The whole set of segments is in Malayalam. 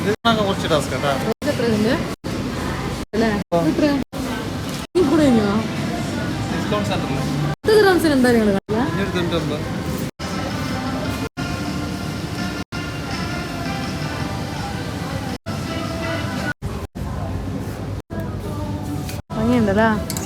ഇതിനൊക്കെ കുറച്ച് ടാസ്ക് കേട്ടോ എത്ര അല്ലേ എത്ര ഈ കൂടെ ഡിസ്കൗണ്ട് സെന്ററിൽ എന്താ നിങ്ങൾ കളിക്കുക അഞ്ഞൂറ്റി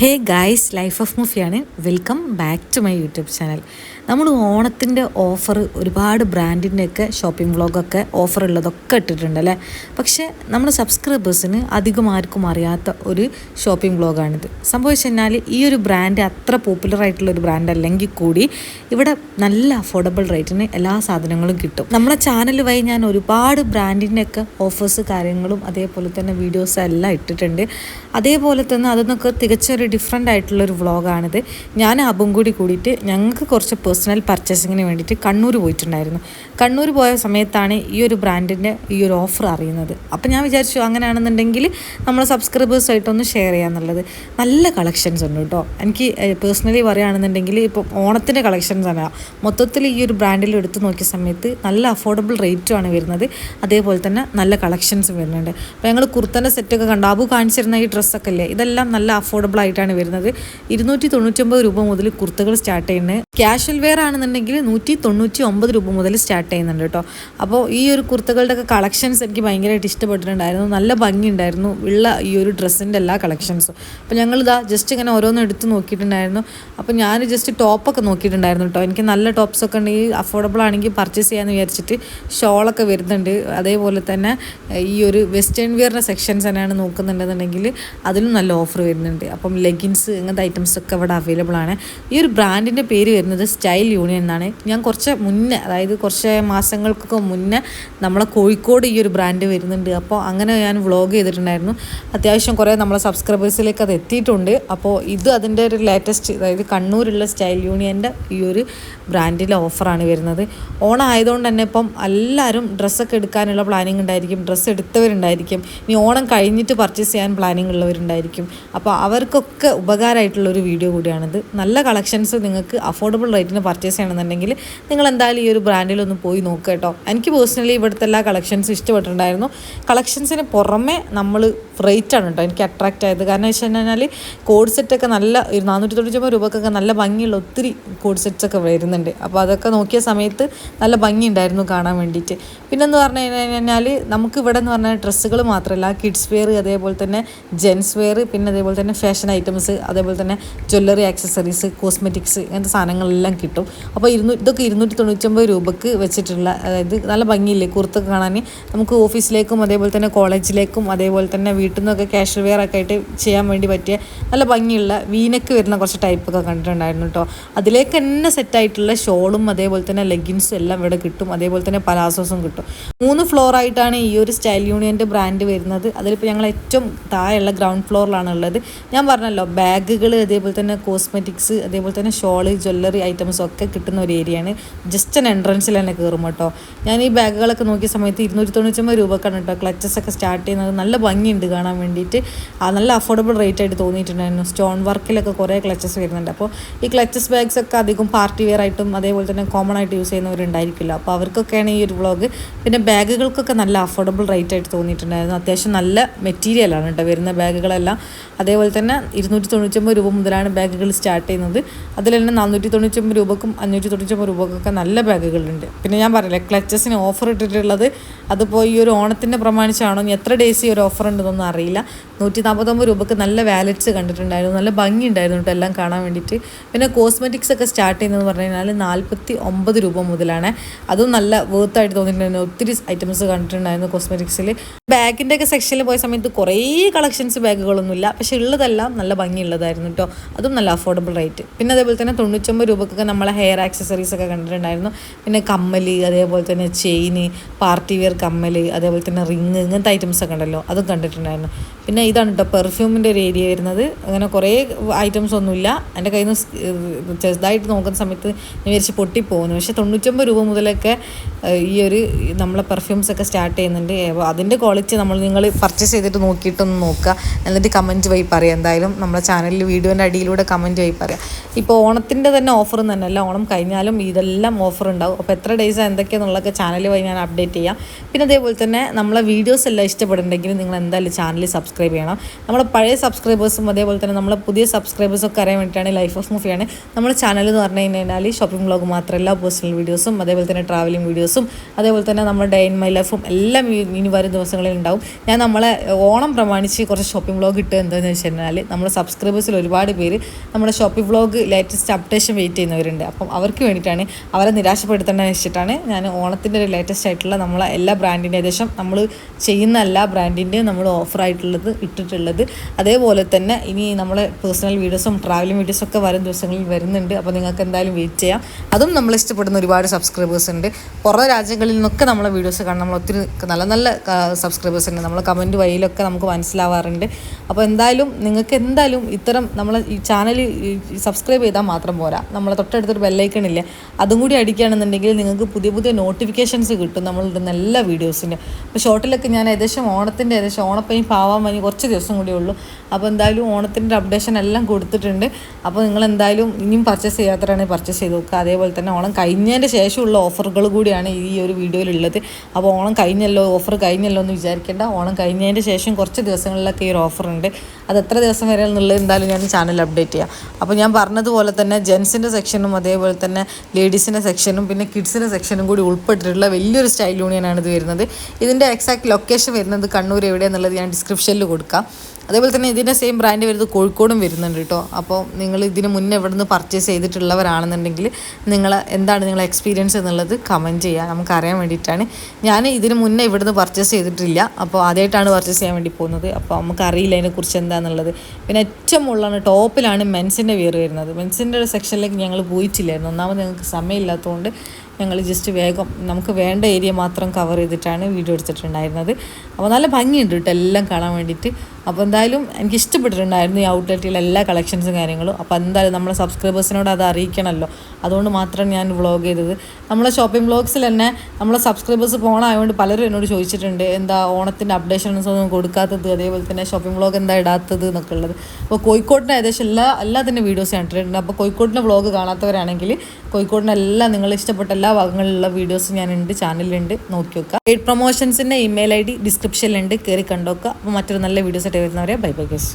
hey guys life of മുഫിയാണ്. Welcome back to my YouTube channel. നമ്മൾ ഓണത്തിന്റെ ഓഫർ ഒരുപാട് ബ്രാൻഡിന്റെയൊക്കെ ഷോപ്പിംഗ് വ്ളോഗൊക്കെ ഓഫർ ഉള്ളതൊക്കെ ഇട്ടിട്ടുണ്ട് അല്ലേ? പക്ഷേ നമ്മുടെ സബ്സ്ക്രൈബേഴ്സിന് അധികം ആർക്കും അറിയാത്ത ഒരു ഷോപ്പിംഗ് വ്ളോഗാണിത്. സംഭവിച്ചു കഴിഞ്ഞാൽ ഈ ഒരു ബ്രാൻഡ് അത്ര പോപ്പുലർ ആയിട്ടുള്ള ഒരു ബ്രാൻഡ് അല്ലെങ്കിൽ കൂടി ഇവിടെ നല്ല അഫോർഡബിൾ റേറ്റിന് എല്ലാ സാധനങ്ങളും കിട്ടും. നമ്മുടെ ചാനൽ വഴി ഞാൻ ഒരുപാട് ബ്രാൻഡിന്റെയൊക്കെ ഓഫേഴ്സ് കാര്യങ്ങളും അതേപോലെ തന്നെ വീഡിയോസ് എല്ലാം ഇട്ടിട്ടുണ്ട്. അതേപോലെ തന്നെ അതൊന്നൊക്കെ തികച്ചൊരു ഡിഫറെന്റ് ആയിട്ടുള്ളൊരു വ്ളോഗാണിത്. ഞാൻ അബും കൂടി കൂടിയിട്ട് ഞങ്ങൾക്ക് കുറച്ച് പേഴ്സണൽ പർച്ചേസിങ്ങിന് വേണ്ടിയിട്ട് കണ്ണൂർ പോയിട്ടുണ്ടായിരുന്നു. കണ്ണൂർ പോയ സമയത്താണ് ഈ ഒരു ബ്രാൻഡിന്റെ ഈ ഒരു ഓഫർ അറിയുന്നത്. അപ്പോൾ ഞാൻ വിചാരിച്ചു അങ്ങനെയാണെന്നുണ്ടെങ്കിൽ നമ്മൾ സബ്സ്ക്രൈബേഴ്സായിട്ടൊന്ന് ഷെയർ ചെയ്യാന്നുള്ളത്. നല്ല കളക്ഷൻസ് ഉണ്ട് കേട്ടോ. എനിക്ക് പേഴ്സണലി പറയുകയാണെന്നുണ്ടെങ്കിൽ ഇപ്പം ഓണത്തിന്റെ കളക്ഷൻസ് ആണ്. മൊത്തത്തിൽ ഈ ഒരു ബ്രാൻഡിൽ എടുത്തു നോക്കിയ സമയത്ത് നല്ല അഫോർഡബിൾ റേറ്റുമാണ് വരുന്നത്. അതേപോലെ തന്നെ നല്ല കളക്ഷൻസ് വരുന്നുണ്ട്. അപ്പോൾ ഞങ്ങൾ കുർത്തന്റെ സെറ്റൊക്കെ കണ്ടു. അബു കാണിച്ചിരുന്ന ഈ ഡ്രസ്സൊക്കെ അല്ലേ ഇതെല്ലാം നല്ല അഫോർഡബിൾ ആയിട്ടാണ് വരുന്നത്. ഇരുന്നൂറ്റി തൊണ്ണൂറ്റൊമ്പത് രൂപ മുതൽ കുർത്തകൾ സ്റ്റാർട്ട് ചെയ്യുന്നത്. ക്യാഷ്വൽ വെയർ ആണെന്നുണ്ടെങ്കിൽ നൂറ്റി തൊണ്ണൂറ്റി ഒമ്പത് രൂപ മുതൽ സ്റ്റാർട്ട് ചെയ്യുന്നുണ്ട് കേട്ടോ. അപ്പോൾ ഈ ഒരു കുർത്തകളുടെ ഒക്കെ കളക്ഷൻസ് എനിക്ക് ഭയങ്കരമായിട്ട് ഇഷ്ടപ്പെട്ടിട്ടുണ്ടായിരുന്നു. നല്ല ഭംഗിയുണ്ടായിരുന്നു ഉള്ള ഈ ഒരു ഡ്രസ്സിന്റെ എല്ലാ കളക്ഷൻസും അപ്പോൾ ഞങ്ങളിതാ ജസ്റ്റ് ഇങ്ങനെ ഓരോന്നും എടുത്ത് നോക്കിയിട്ടുണ്ടായിരുന്നു. അപ്പോൾ ഞാൻ ജസ്റ്റ് ടോപ്പൊക്കെ നോക്കിയിട്ടുണ്ടായിരുന്നു കേട്ടോ. എനിക്ക് നല്ല ടോപ്സൊക്കെ ഉണ്ടെങ്കിൽ അഫോർഡബിൾ ആണെങ്കിൽ പർച്ചേസ് ചെയ്യാമെന്ന് വിചാരിച്ചിട്ട് ഷോളൊക്കെ വരുന്നുണ്ട്. അതേപോലെ തന്നെ ഈ ഒരു വെസ്റ്റേൺ വെയറിന്റെ സെക്ഷൻസ് തന്നെയാണ് നോക്കുന്നുണ്ടെന്നുണ്ടെങ്കിൽ അതിലും നല്ല ഓഫർ വരുന്നുണ്ട്. അപ്പം ലെഗിൻസ് ഇങ്ങനത്തെ ഐറ്റംസൊക്കെ ഇവിടെ അവൈലബിൾ ആണ്. ഈ ഒരു ബ്രാൻഡിന്റെ പേര് വരുന്നത് സ്റ്റൈൽ യൂണിയൻ എന്നാണ്. ഞാൻ കുറച്ച് മുന്നേ അതായത് കുറച്ച് മാസങ്ങൾക്കൊക്കെ മുന്നേ നമ്മളെ കോഴിക്കോട് ഈ ഒരു ബ്രാൻഡ് വരുന്നുണ്ട്. അപ്പോൾ അങ്ങനെ ഞാൻ വ്ളോഗ് ചെയ്തിട്ടുണ്ടായിരുന്നു. അത്യാവശ്യം കുറേ നമ്മളെ സബ്സ്ക്രൈബേഴ്സിലേക്ക് അത് എത്തിയിട്ടുണ്ട്. അപ്പോൾ ഇത് അതിന്റെ ഒരു ലേറ്റസ്റ്റ് അതായത് കണ്ണൂരുള്ള സ്റ്റൈൽ യൂണിയന്റെ ഈ ഒരു ബ്രാൻഡിലെ ഓഫറാണ് വരുന്നത്. ഓണം ആയതുകൊണ്ട് തന്നെ ഇപ്പം എല്ലാവരും ഡ്രസ്സൊക്കെ എടുക്കാനുള്ള പ്ലാനിങ് ഉണ്ടായിരിക്കും. ഡ്രസ്സ് എടുത്തവരുണ്ടായിരിക്കും. ഇനി ഓണം കഴിഞ്ഞിട്ട് പർച്ചേസ് ചെയ്യാൻ പ്ലാനിങ് ഉള്ളവരുണ്ടായിരിക്കും. അപ്പോൾ അവർക്കൊക്കെ ഉപകാരമായിട്ടുള്ളൊരു വീഡിയോ കൂടിയാണിത്. നല്ല കളക്ഷൻസ് നിങ്ങൾക്ക് അഫോർഡബിൾ റേറ്റിന് പർച്ചേസ് ചെയ്യണമെന്നുണ്ടെങ്കിൽ നിങ്ങൾ എന്തായാലും ഈ ഒരു ബ്രാൻഡിൽ ഒന്ന് പോയി നോക്കുക കേട്ടോ. എനിക്ക് പേഴ്സണലി ഇവിടുത്തെ എല്ലാ കളക്ഷൻസും ഇഷ്ടപ്പെട്ടിട്ടുണ്ടായിരുന്നു. കളക്ഷൻസിന് പുറമെ നമ്മൾ റേറ്റ് ആണ് കേട്ടോ എനിക്ക് അട്രാക്റ്റ് ആയത്. കാരണം വെച്ച് കഴിഞ്ഞാൽ കോഡ് സെറ്റൊക്കെ നല്ല ഒരു നാനൂറ്റി തൊണ്ണൂറ്റൊമ്പത് രൂപക്കൊക്കെ നല്ല ഭംഗിയുള്ള ഒത്തിരി കോഡ് സെറ്റ്സ് ഒക്കെ വരുന്നുണ്ട്. അപ്പോൾ അതൊക്കെ നോക്കിയ സമയത്ത് നല്ല ഭംഗിയുണ്ടായിരുന്നു കാണാൻ വേണ്ടിയിട്ട്. പിന്നെന്ന് പറഞ്ഞു കഴിഞ്ഞാൽ നമുക്ക് ഇവിടെ എന്ന് പറഞ്ഞാൽ ഡ്രസ്സുകൾ മാത്രമല്ല കിഡ്സ് വെയർ അതേപോലെ തന്നെ ജെൻസ് വെയർ പിന്നെ അതേപോലെ തന്നെ ഫാഷൻ ഐറ്റംസ് അതേപോലെ തന്നെ ജ്വല്ലറി ആക്സസറീസ് കോസ്മെറ്റിക്സ് ഇങ്ങനത്തെ സാധനങ്ങളെല്ലാം കിട്ടും. അപ്പോൾ ഇരുന്നൂ ഇതൊക്കെ ഇരുന്നൂറ്റി തൊണ്ണൂറ്റൊമ്പത് രൂപക്ക് വെച്ചിട്ടുള്ള അതായത് നല്ല ഭംഗിയില്ലേ? കുർത്തൊക്കെ കാണാൻ. നമുക്ക് ഓഫീസിലേക്കും അതേപോലെ തന്നെ കോളേജിലേക്കും അതേപോലെ തന്നെ വീട്ടിൽ നിന്നൊക്കെ ക്യാഷ് വെയർ ഒക്കെ ആയിട്ട് ചെയ്യാൻ വേണ്ടി പറ്റിയ നല്ല ഭംഗിയുള്ള വീനക്ക് വരുന്ന കുറച്ച് ടൈപ്പൊക്കെ കണ്ടിട്ടുണ്ടായിരുന്നു കേട്ടോ അതിലേക്ക് തന്നെ സെറ്റായിട്ടുള്ള ഷോളും അതേപോലെ തന്നെ ലെഗിൻസും എല്ലാം ഇവിടെ കിട്ടും. അതേപോലെ തന്നെ പലാസോസും കിട്ടും. മൂന്ന് ഫ്ലോർ ആയിട്ടാണ് ഈ ഒരു സ്റ്റൈൽ യൂണിയന്റെ ബ്രാൻഡ് വരുന്നത്. അതിലിപ്പോൾ ഞങ്ങൾ ഏറ്റവും താഴെയുള്ള ഗ്രൗണ്ട് ഫ്ലോറിലാണ് ഉള്ളത് ഞാൻ പറഞ്ഞല്ലോ ബാഗുകൾ അതേപോലെ തന്നെ കോസ്മെറ്റിക്സ് അതേപോലെ തന്നെ ഷോൾ ജ്വല്ലറി ഐറ്റംസ് ഒക്കെ കിട്ടുന്ന ഒരു ഏരിയയാണ്. ജസ്റ്റ് ഒരു എൻട്രൻസിൽ തന്നെ കയറും കേട്ടോ. ഞാൻ ഈ ബാഗുകളൊക്കെ നോക്കിയ സമയത്ത് ഇരുന്നൂറ്റി തൊണ്ണൂറ്റൊമ്പത് രൂപക്കാണ് കേട്ടോ ക്ലച്ചസ് ഒക്കെ സ്റ്റാർട്ട് ചെയ്യുന്നത്. നല്ല ഭംഗിയുണ്ട് കാണാൻ വേണ്ടിയിട്ട്. നല്ല അഫോർഡബിൾ റേറ്റ് ആയിട്ട് തോന്നിയിട്ടുണ്ടായിരുന്നു. സ്റ്റോൺ വർക്കിലൊക്കെ കുറേ ക്ലച്ചസ് വരുന്നുണ്ട്. അപ്പോൾ ഈ ക്ലച്ചസ് ബാഗ്സ് ഒക്കെ അധികം പാർട്ടി വെയർ ആയിട്ടും അതേപോലെ തന്നെ കോമൺ ആയിട്ട് യൂസ് ചെയ്യുന്നവരുണ്ടായിരിക്കില്ല. അപ്പോൾ അവർക്കൊക്കെയാണ് ഈ ഒരു വ്ളോഗ് പിന്നെ ബാഗുകൾക്കൊക്കെ നല്ല അഫോർഡബിൾ റേറ്റ് ആയിട്ട് തോന്നിയിട്ടുണ്ടായിരുന്നു. അത്യാവശ്യം നല്ല മെറ്റീരിയലാണ് കേട്ടോ വരുന്ന ബാഗുകളെല്ലാം. അതേപോലെ തന്നെ ഇരുന്നൂറ്റി തൊണ്ണൂറ്റൊമ്പത് രൂപ മുതലാണ് ബാഗുകൾ സ്റ്റാർട്ട് ചെയ്യുന്നത്. അതിൽ തന്നെ നാനൂറ്റി തൊണ്ണൂറ്റൊമ്പത് രൂപക്കും അഞ്ഞൂറ്റി തൊണ്ണൂറ്റൊമ്പത് രൂപക്കൊക്കെ നല്ല ബാഗുകളുണ്ട്. പിന്നെ ഞാൻ പറഞ്ഞില്ലേ ക്ലച്ചസിന് ഓഫർ ഇട്ടിട്ടുള്ളത് അതിപ്പോൾ ഈ ഒരു ഓണത്തിന്റെ പ്രമാണിച്ചാണോ? ഇനി എത്ര ഡേയ്സ് ഒരു ഓഫർ ഉണ്ടെന്നൊന്നും അറിയില്ല. നൂറ്റി നാൽപ്പത്തൊമ്പത് രൂപക്ക് നല്ല വാലറ്റ്സ് കണ്ടിട്ടുണ്ടായിരുന്നു. നല്ല ഭംഗി ഉണ്ടായിരുന്നു കേട്ടോ എല്ലാം കാണാൻ വേണ്ടിയിട്ട്. പിന്നെ കോസ്മെറ്റിക്സ് ഒക്കെ സ്റ്റാർട്ട് ചെയ്യുന്നതെന്ന് പറഞ്ഞു കഴിഞ്ഞാൽ നാൽപ്പത്തി ഒമ്പത് രൂപ മുതലാണ്. അതും നല്ല വേർത്തായിട്ട് തോന്നിയിട്ടുണ്ടായിരുന്നു. ഒത്തിരി ഐറ്റംസ് കണ്ടിട്ടുണ്ടായിരുന്നു കോസ്മെറ്റിക്സിൽ ബാഗിന്റെ ഒക്കെ സെക്ഷനിൽ പോയ സമയത്ത് കുറേ കളക്ഷൻസ് ബാഗുകളൊന്നുമില്ല പക്ഷേ ഉള്ളതെല്ലാം നല്ല ഭംഗിയുള്ളതായിരുന്നു കേട്ടോ അതും നല്ല അഫോർഡബിൾ റേറ്റ് പിന്നെ അതേപോലെ തന്നെ തൊണ്ണൂറ്റൊമ്പത് രൂപക്കൊക്കെ നമ്മളെ ഹെയർ ആക്സസറീസ് ഒക്കെ കണ്ടിട്ടുണ്ടായിരുന്നു. പിന്നെ കമ്മൽ അതേപോലെ തന്നെ ചെയിന് പാർട്ടി വെയർ കമ്മൽ അതേപോലെ തന്നെ റിങ് ഇങ്ങനത്തെ ഐറ്റംസ് ഒക്കെ ഉണ്ടല്ലോ അതും കണ്ടിട്ടുണ്ടായിരുന്നു. പിന്നെ ഇതാണ് കേട്ടോ പെർഫ്യൂമിന്റെ ഒരു ഏരിയ വരുന്നത്. അങ്ങനെ കുറേ ഐറ്റംസ് ഒന്നുമില്ല. എന്റെ കയ്യിൽ നിന്ന് ചെറുതായിട്ട് നോക്കുന്ന സമയത്ത് ഞാൻ വിചാരിച്ച് പൊട്ടിപ്പോകുന്നു. പക്ഷേ തൊണ്ണൂറ്റൊമ്പത് രൂപ മുതലൊക്കെ ഈ ഒരു നമ്മളെ പെർഫ്യൂംസ് ഒക്കെ സ്റ്റാർട്ട് ചെയ്യുന്നുണ്ട്. അതിന്റെ ക്വാളിറ്റി നമ്മൾ നിങ്ങൾ പർച്ചേസ് ചെയ്തിട്ട് നോക്കിയിട്ടൊന്ന് നോക്കുക. എന്നിട്ട് കമന്റ് വഴി പറയാം. എന്തായാലും നമ്മളെ ചാനലിൽ വീഡിയോന്റെ അടിയിലൂടെ കമന്റ് വഴി പറയാം. ഇപ്പോൾ ഓണത്തിന്റെ തന്നെ ഓഫർ തന്നെയല്ല. ഓണം കഴിഞ്ഞാലും ഇതെല്ലാം ഓഫർ ഉണ്ടാവും. അപ്പോൾ എത്ര ഡേയ്സ് എന്തൊക്കെയാണെന്നുള്ളതൊക്കെ ചാനൽ വഴി ഞാൻ അപ്ഡേറ്റ് ചെയ്യാം. പിന്നെ അതേപോലെ തന്നെ നമ്മളെ വീഡിയോസ് എല്ലാം ഇഷ്ടപ്പെടുന്നുണ്ടെങ്കിൽ നിങ്ങൾ എന്തായാലും ചാനൽ സബ്സ്ക്രൈബ് ചെയ്യണം. നമ്മളെ പഴയ സബ്സ്ക്രൈബേഴ്സും അതേപോലെ തന്നെ നമ്മളെ പുതിയ സബ്സ്ക്രൈബേഴ്സൊക്കെ അറിയാൻ വേണ്ടിയിട്ടാണ് ലൈഫ് ഓഫ് മൂഫിയാണ് നമ്മുടെ ചാനൽ എന്ന് പറഞ്ഞു കഴിഞ്ഞാൽ ഷോപ്പിംഗ് വ്ലോഗ് മാത്രമല്ല പേഴ്സണൽ വീഡിയോസും അതേപോലെ തന്നെ ട്രാവലിംഗ് വീഡിയോസും അതേപോലെ തന്നെ നമ്മുടെ ഡേ ഇൻ മൈ ലൈഫും എല്ലാം ഇനി വരും ദിവസങ്ങളിൽ ഉണ്ടാവും. ഞാൻ നമ്മളെ ഓണം പ്രമാണിച്ച് കുറച്ച് ഷോപ്പിംഗ് വ്ളോഗ് ഇട്ട് എന്താണെന്ന് വെച്ച് കഴിഞ്ഞാൽ നമ്മുടെ സബ്സ്ക്രൈബേഴ്സിൽ ഒരുപാട് പേര് നമ്മുടെ shopping vlog latest updation wait ചെയ്യുന്നവരുണ്ട്. അപ്പം അവർക്ക് വേണ്ടിയിട്ടാണ് അവരെ നിരാശപ്പെടുത്തേണ്ടത് വെച്ചിട്ടാണ് ഞാൻ ഓണത്തിന്റെ ഒരു ലേറ്റസ്റ്റ് ആയിട്ടുള്ള നമ്മളെ എല്ലാ ബ്രാൻഡിന്റെ ഏകദേശം നമ്മൾ ചെയ്യുന്ന എല്ലാ ബ്രാൻഡിന്റെയും നമ്മൾ ഇട്ടിട്ടുള്ളത്. അതേപോലെ തന്നെ ഇനി നമ്മളെ പേഴ്സണൽ വീഡിയോസും ട്രാവലിംഗ് വീഡിയോസും ഒക്കെ വരും ദിവസങ്ങളിൽ വരുന്നുണ്ട്. അപ്പോൾ നിങ്ങൾക്ക് എന്തായാലും വെയിറ്റ് ചെയ്യാം. അതും നമ്മൾ ഇഷ്ടപ്പെടുന്ന ഒരുപാട് സബ്സ്ക്രൈബേഴ്സ് ഉണ്ട്. പുറം രാജ്യങ്ങളിൽ നിന്നൊക്കെ നമ്മളെ വീഡിയോസ് കാണാൻ നമ്മൾ ഒത്തിരി നല്ല നല്ല സബ്സ്ക്രൈബേഴ്സ് ഉണ്ട്. നമ്മൾ കമന്റ് വഴിയിലൊക്കെ നമുക്ക് മനസ്സിലാവാറുണ്ട്. അപ്പോൾ എന്തായാലും നിങ്ങൾക്ക് എന്തായാലും ഇത്തരം നമ്മളെ ഈ ചാനൽ സബ്സ്ക്രൈബ് ചെയ്താൽ മാത്രം പോരാ. നമ്മളെ തൊട്ടടുത്തൊരു ബെല്ലൈക്കൺ ഇല്ല അതും കൂടി അടിക്കുകയാണെന്നുണ്ടെങ്കിൽ നിങ്ങൾക്ക് പുതിയ പുതിയ നോട്ടിഫിക്കേഷൻസ് കിട്ടും നമ്മളിടുന്ന എല്ലാ വീഡിയോസിന്റെ അപ്പോൾ ഷോർട്ടിലൊക്കെ ഞാൻ ഏകദേശം ഓണത്തിന്റെ ഏകദേശം ഓണപ്പനി പാവാൻ വേണ്ടി കുറച്ച് ദിവസം കൂടി ഉള്ളൂ. അപ്പോൾ എന്തായാലും ഓണത്തിന്റെ അപ്ഡേഷൻ എല്ലാം കൊടുത്തിട്ടുണ്ട്. അപ്പോൾ നിങ്ങൾ എന്തായാലും ഇനിയും പർച്ചേസ് ചെയ്യാത്തവരാണെങ്കിൽ പർച്ചേസ് ചെയ്ത് നോക്കുക. അതേപോലെ തന്നെ ഓണം കഴിഞ്ഞതിന്റെ ശേഷമുള്ള ഓഫറുകൾ കൂടിയാണ് ഈ ഒരു വീഡിയോയിലുള്ളത് അപ്പോൾ ഓണം കഴിഞ്ഞല്ലോ ഓഫർ കഴിഞ്ഞല്ലോ എന്ന് വിചാരിക്കേണ്ട. ഓണം കഴിഞ്ഞതിന്റെ ശേഷം കുറച്ച് ദിവസങ്ങളിലൊക്കെ ഈ ഒരു ഓഫറുണ്ട് അത് എത്ര ദിവസം വരെ എന്നുള്ളത് എന്തായാലും ഞാൻ ചാനൽ അപ്ഡേറ്റ് ചെയ്യാം. അപ്പോൾ ഞാൻ പറഞ്ഞതുപോലെ തന്നെ ജെൻസിന്റെ സെക്ഷനും അതേപോലെ തന്നെ ലേഡീസിന്റെ സെക്ഷനും പിന്നെ കിഡ്സിന്റെ സെക്ഷനും കൂടി ഉൾപ്പെട്ടിട്ടുള്ള വലിയൊരു സ്റ്റൈൽ യൂണിയനാണ് ഇത് വരുന്നത്. ഇതിന്റെ എക്സാക്ട് ലൊക്കേഷൻ വരുന്നത് കണ്ണൂർ എവിടെയാണെന്നുള്ളത് ഞാൻ ഡിസ്ക്രിപ്ഷനിൽ കൊടുക്കാം. അതേപോലെ തന്നെ ഇതിന്റെ സെയിം ബ്രാൻഡ് വരുന്നത് കോഴിക്കോടും വരുന്നുണ്ട് കേട്ടോ അപ്പോൾ നിങ്ങൾ ഇതിന് മുന്നേ എവിടെ നിന്ന് പർച്ചേസ് ചെയ്തിട്ടുള്ളവരാണെന്നുണ്ടെങ്കിൽ നിങ്ങൾ എന്താണ് നിങ്ങളുടെ എക്സ്പീരിയൻസ് എന്നുള്ളത് കമന്റ് ചെയ്യുക നമുക്കറിയാൻ വേണ്ടിയിട്ടാണ്. ഞാൻ ഇതിന് മുന്നേ ഇവിടുന്ന് പർച്ചേസ് ചെയ്തിട്ടില്ല. അപ്പോൾ ആദ്യമായിട്ടാണ് പർച്ചേസ് ചെയ്യാൻ വേണ്ടി പോകുന്നത്. അപ്പോൾ നമുക്ക് അറിയില്ല അതിനെക്കുറിച്ച് എന്താണെന്നുള്ളത് പിന്നെ ഏറ്റവും മുകളിലാണ് ടോപ്പിലാണ് മെൻസിന്റെ വിയർ വരുന്നത്. മെൻസിന്റെ സെക്ഷനിലേക്ക് ഞങ്ങൾ പോയിട്ടില്ലായിരുന്നു. ഒന്നാമത് ഞങ്ങൾക്ക് സമയമില്ലാത്തതുകൊണ്ട് ഞങ്ങൾ ജസ്റ്റ് വേഗം നമുക്ക് വേണ്ട ഏരിയ മാത്രം കവർ ചെയ്തിട്ടാണ് വീഡിയോ എടുത്തിട്ടുണ്ടായിരുന്നത്. അപ്പോൾ നല്ല ഭംഗിയുണ്ട് കേട്ടോ എല്ലാം കാണാൻ വേണ്ടിയിട്ട്. അപ്പോൾ എന്തായാലും എനിക്ക് ഇഷ്ടപ്പെട്ടിട്ടുണ്ടായിരുന്നു ഈ ഔട്ട്ലെറ്റിലെ എല്ലാ കളക്ഷൻസും കാര്യങ്ങളും. അപ്പോൾ എന്തായാലും നമ്മളെ സബ്സ്ക്രൈബേഴ്സിനോട് അത് അറിയിക്കണമല്ലോ അതുകൊണ്ട് മാത്രം ഞാൻ വ്ളോഗ് ചെയ്തത്. നമ്മളെ ഷോപ്പിംഗ് വ്ളോഗ്സിൽ തന്നെ നമ്മളെ സബ്സ്ക്രൈബേഴ്സ് പോകണമായതുകൊണ്ട് പലരും എന്നോട് ചോദിച്ചിട്ടുണ്ട് എന്താ ഓണത്തിന്റെ അപ്ഡേഷൻസ് ഒന്നും കൊടുക്കാത്തത്? അതേപോലെ തന്നെ ഷോപ്പിംഗ് വ്ളോഗ് എന്താ ഇടാത്തത് എന്നൊക്കെ ഉള്ളത്. അപ്പോൾ കോഴിക്കോടിന്റെ ഏകദേശം എല്ലാ എല്ലാത്തിന്റെ വീഡിയോസ് ഞാൻ ഇട്ടിട്ടുണ്ട്. അപ്പോൾ കോഴിക്കോടിന്റെ വ്ളോഗ് കാണാത്തവരാണെങ്കിൽ കോഴിക്കോടിന്റെ എല്ലാം നിങ്ങൾ ഇഷ്ടപ്പെട്ട എല്ലാ ഭാഗങ്ങളിലുള്ള വീഡിയോസ് ഞാനുണ്ട് ചാനലിലുണ്ട്. നോക്കി വെക്കുക. എയ്ഡ് പ്രൊമോഷൻസിന്റെ ഇമെയിൽ ഐ ഡി ഡിസ്ക്രിപ്ഷനിലുണ്ട് കയറി കണ്ടോക്കുക. അപ്പോൾ മറ്റൊരു നല്ല വീഡിയോസ് ആയിട്ട് വരുന്നവരെ ബൈ ബൈ ഗസ്